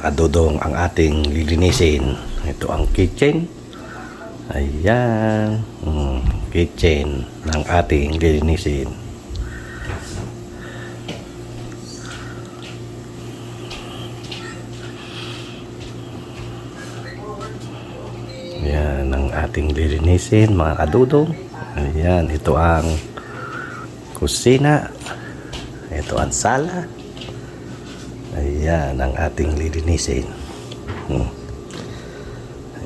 mga kadudong ang ating lilinisin. Ito ang kitchen. Ayan. Mm, kitchen ng ating lilinisin. Yan ang ating lilinisin mga kadudong. Ayan, ito ang kusina. Ito ang sala. Ayan ang ating lilinisin. Hmm.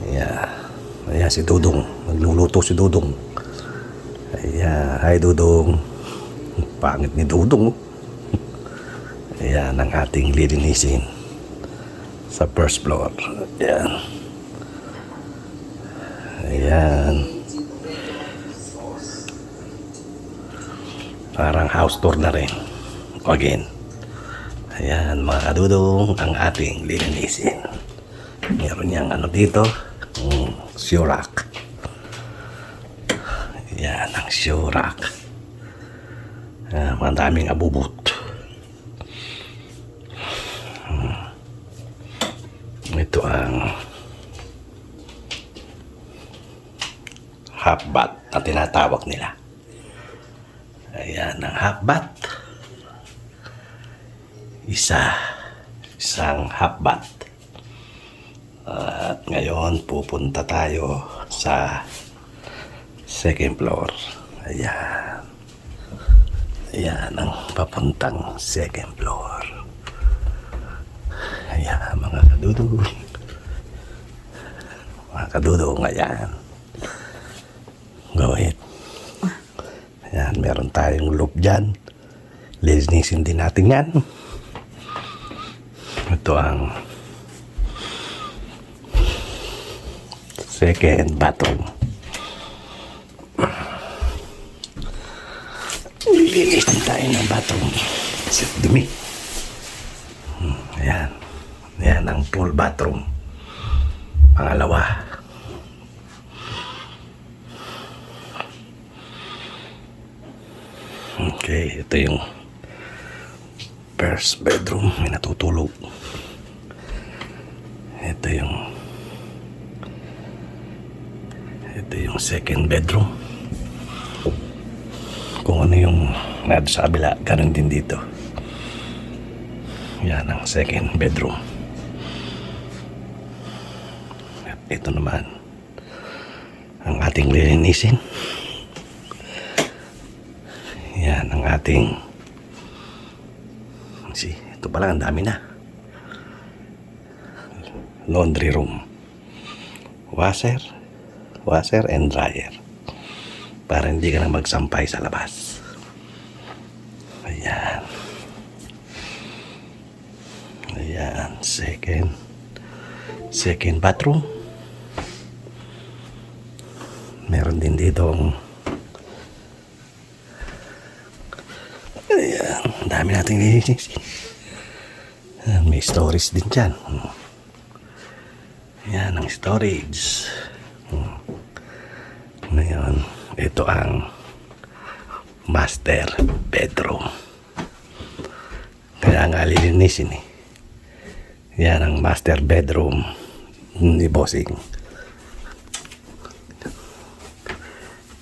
Ayan. Ayan si Dudong. Nagluluto si Dudong. Ayan. Hi Dudong. Pangit ni Dudong. oh. Ayan ang ating lilinisin. Sa first floor. Ayan. Ayan. Parang house tour na rin. Again. Ayan, mga kadudong, ang ating lilinisin. Meron niyang ano dito, mm, Shurak. Ayan, ang Shurak. Ah, madaming abubot. Hmm. Ito ang half bath na tinatawag nila. Ayan ang half bath isa. Isang half bath at ngayon pupunta tayo sa second floor. Ayan. Ayan ang papuntang second floor. Ayan mga kadudong mga kadudong ayan. Go ahead. Ayan meron tayong loop dyan. Linisin din natin yan ito ang second bathroom. Lilinis din tayo ng bathroom. Kasi dumi. Hmm, Ayan. Ayan ang full bathroom. Pangalawa. Okay, ito yung first bedroom. May natutulog. Ito yung ito yung second bedroom. Kung ano yung nado sa kabila, ganun din dito. Yan ang second bedroom. At ito naman ang ating lilinisin. Yan ang ating See, ito pala ang dami na. Laundry room. Washer, washer and dryer. Para hindi ka na magsampay sa labas. Ayan. Ayan, second second bathroom. Meron din dito ang Ayan, ang dami nating linisin. Ayan, may storage din dyan. Hmm. Ayan ang storage. Hmm. Ngayon, ito ang master bedroom. Kaya nga lilinisin eh. Yan ang master bedroom ni Bossing.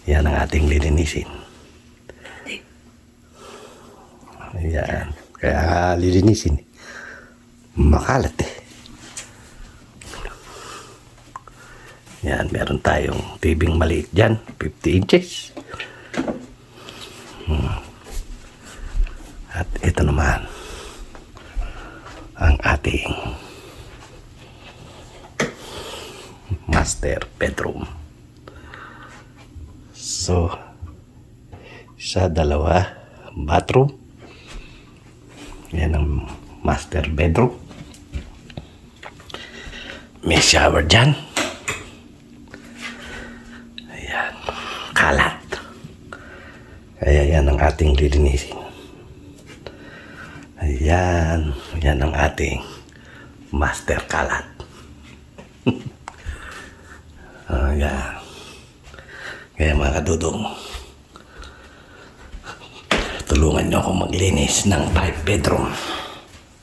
Yan ang ating lilinisin. Ayan. Kaya lilinisin. Makalat eh. Yan, meron tayong tibing maliit dyan. 50 inches. Hmm. At ito naman ang ating master bedroom. So, sa dalawa bathroom. Yan ang master bedroom. May shower dyan. Ayan. Kalat. Kaya yan ang ating lilinisin. Ayan. Yan ang ating master kalat. Ayan. Kaya mga kadudong, tulungan niyo ako maglinis ng 5 bedroom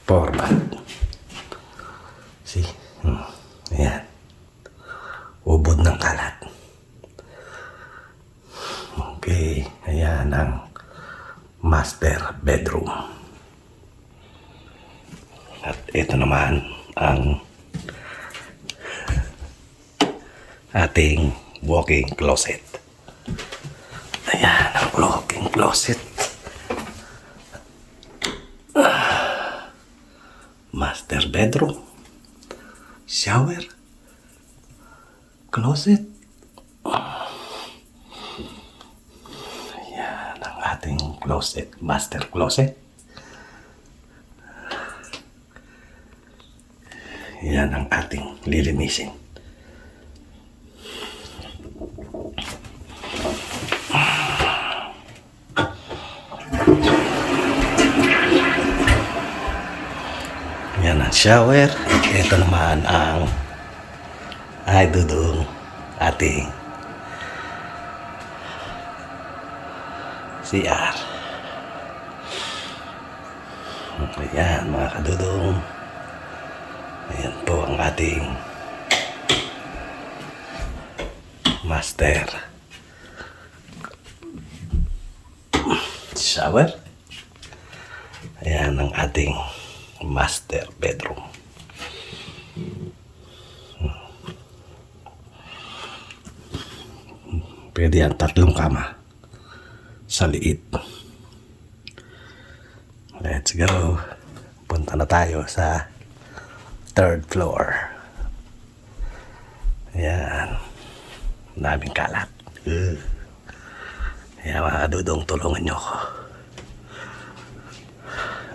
format. See? Hmm. Ayan. Ubod ng kalat. Okay. Ayan ang master bedroom. At ito naman ang ating walking closet. Ayan ang walking closet. Master bedroom. Shower. Closet. Ayan ang ating closet. Master closet. Yan ang ating lilinisin. Yan ang shower. Ito naman ang ay dudong ating CR. Ayan mga kadudong. Ayan po ang ating master shower. Ayan ang ating master bedroom. Pwede yan tatlong kama sa liit. Let's go. Punta na tayo sa third floor. Ayan. Daming kalat. Uh. Ayan mga kadudong, tulungan nyo.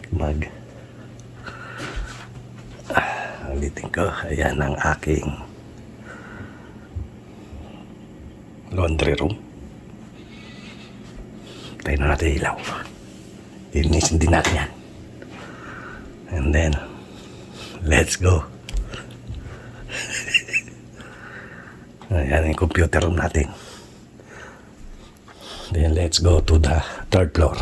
At mag... Ah, ulitin ko. Ayan ang aking laundry room. Tayo na natin ilaw. Ilinisin din natin yan. And then, let's go. Ayan yung computer room natin. Then let's go to the third floor.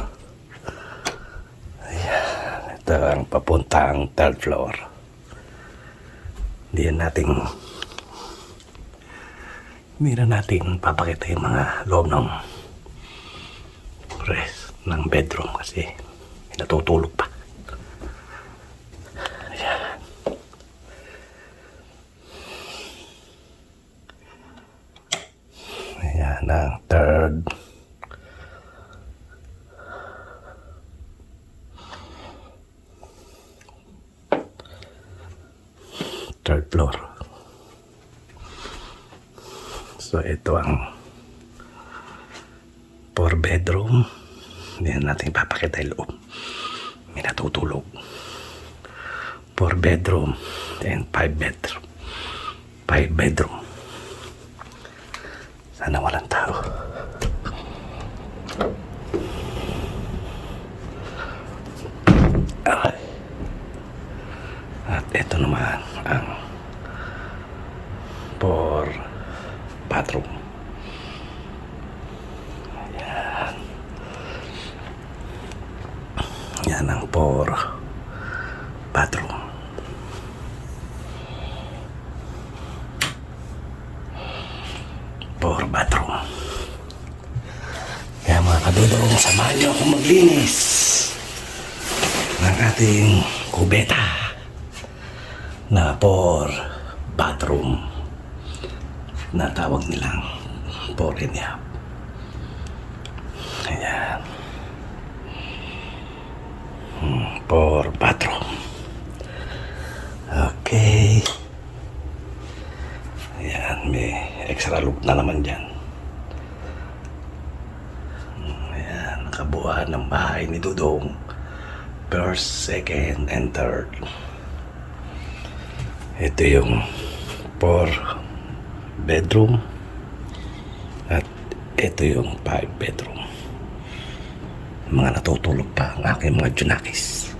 Ito ang papuntang third floor. Diyan natin hindi na natin papakita yung mga loob ng rest ng bedroom kasi natutulog pa. Ayan. Ayan ang third. Third floor. So ito ang four bedroom. Hindi na natin papakita yung loob. May natutulog. Four bedroom and five bedroom. Five bedroom. Sana walang ito naman ang for bathroom. Ayan. Yan ang for bathroom. For bathroom. Kaya mga kadudong, samahan niyo akong maglinis ng ating kubeta na for bathroom na tawag nilang for and a half. Ayan. Hmm, for bathroom. Okay. Ayan, may extra loop na naman dyan. Ayan, nakabuuan ng bahay ni Dudong. First, second, and third. Ito yung four bedroom at ito yung five bedroom. Mga natutulog pa ang aking mga junakis.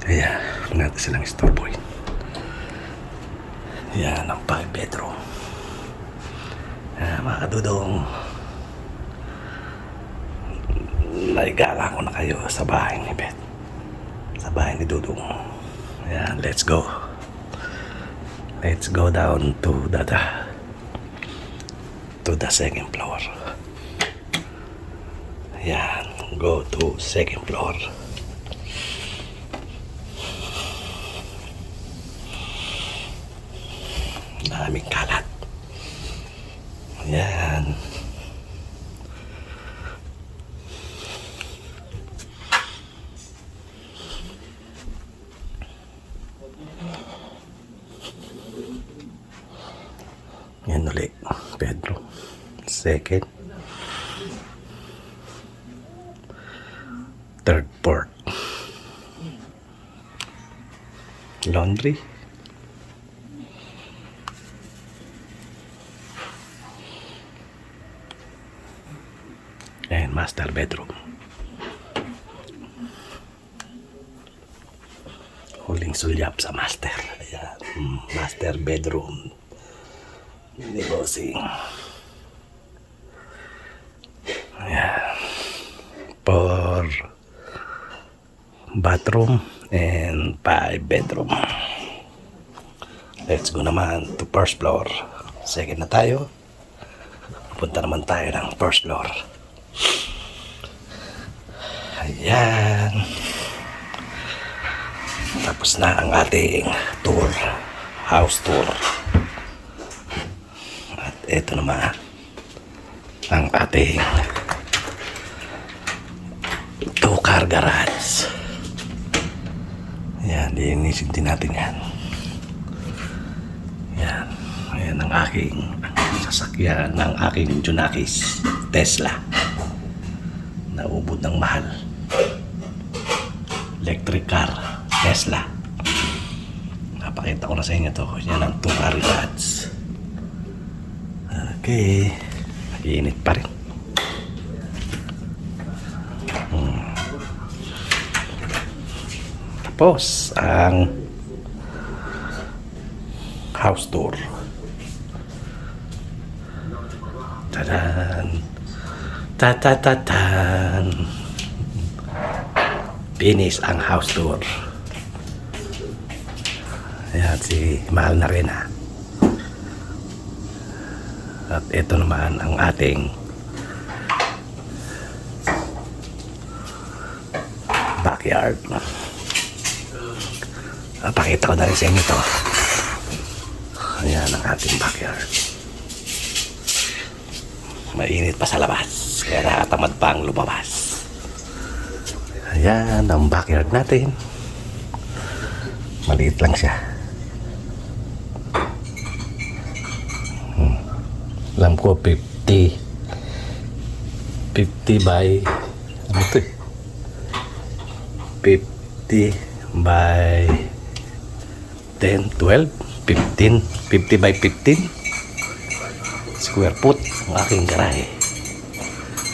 Kaya, natin silang istorboy. Yan ang five bedroom. Ah, mga kadudong, naigala ko na kayo sa bahay ni Beth. Sa bahay ni Dudong. Ayan, let's go. Let's go down to the, the to the second floor. Ayan, go to second floor. Daming kalat. Ayan. Yan ulit. Bedroom. Second. Third port. Laundry. And master bedroom. Huling sulyap sa master. Ayan. Master bedroom. Bossing. Ayan. For bathroom and five bedroom. Let's go naman to first floor. Second na tayo. Punta naman tayo ng first floor. Ayan. Tapos na ang ating tour. House tour. Ito naman ang ating two-car garage. Yan, linisin natin yan. Yan. Ayan ang aking sasakyan ng aking Junakis Tesla. Naubod ng mahal. Electric car Tesla. Napakita ko na sa inyo to. Yan ang two-car garage. Okay. Init pa rin. Tapos, ang house tour. Tadan! Tatatadan! Finish ang house tour. Ayan, si Mahal na rin ha. At ito naman ang ating backyard. Ah, Pakita ko na rin sa inyo to. Ayan ang ating backyard. Mainit pa sa labas. Kaya nakatamad pa ang lumabas. Ayan ang backyard natin. Maliit lang siya. Alam ko 50. 50 by ano to eh? 50 by 10, 12, 15, 50 by 15 square foot ang aking garahe.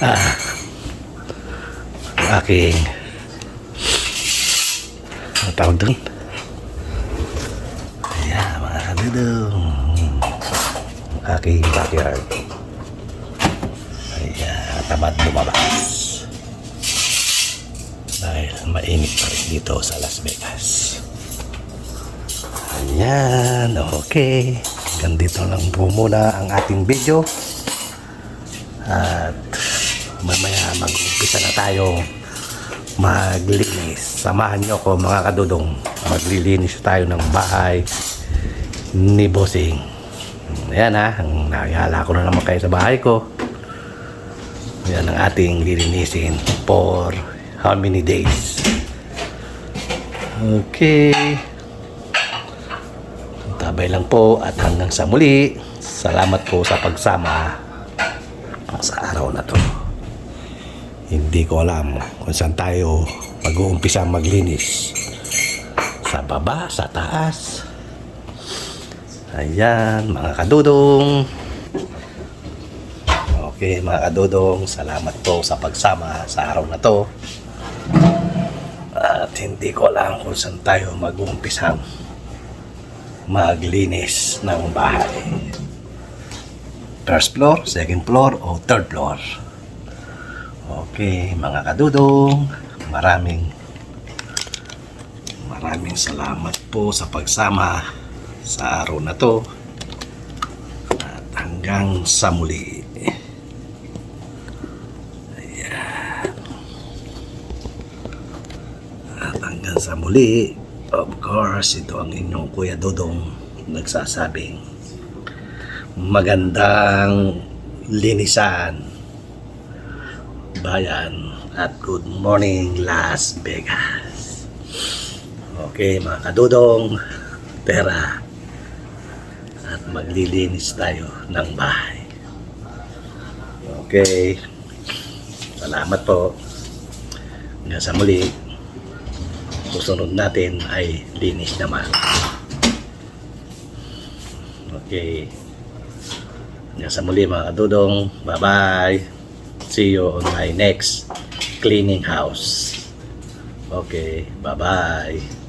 Ah, ang aking ano tawag doon? Ayan, mga kadudong. Aking backyard. Ayan, tamad lumabas. Dahil mainit pa rin dito sa Las Vegas. Ayan, okay. Ganito lang po muna ang ating video. At mamaya mag-umpisa na tayo maglinis. Samahan nyo ko mga kadudong. Maglilinis tayo ng bahay ni Bossing. Ayan ha, ang nakikala ko na naman kayo sa bahay ko. Yan ang ating lilinisin for how many days. Okay. Tabay lang po at hanggang sa muli. Salamat po sa pagsama sa araw na to. Hindi ko alam kung saan tayo mag-uumpisa maglinis. Sa baba, sa taas. Ayan, mga kadudong. Okay, mga kadudong, salamat po sa pagsama sa araw na to. At hindi ko alam kung saan tayo mag-uumpisang maglinis ng bahay. First floor, second floor, o third floor. Okay, mga kadudong, maraming maraming salamat po sa pagsama sa araw na to. At hanggang sa muli. Ayan. at hanggang sa muli of course ito ang inyong kuya Dodong nagsasabing magandang linisan bayan at good morning Las Vegas. Okay mga kadudong pera maglilinis tayo ng bahay. Okay. Salamat po. Hanggang sa muli. Susunod natin ay linis naman. Okay. Hanggang sa muli mga kadudong. Bye-bye. See you on my next cleaning house. Okay. Bye-bye.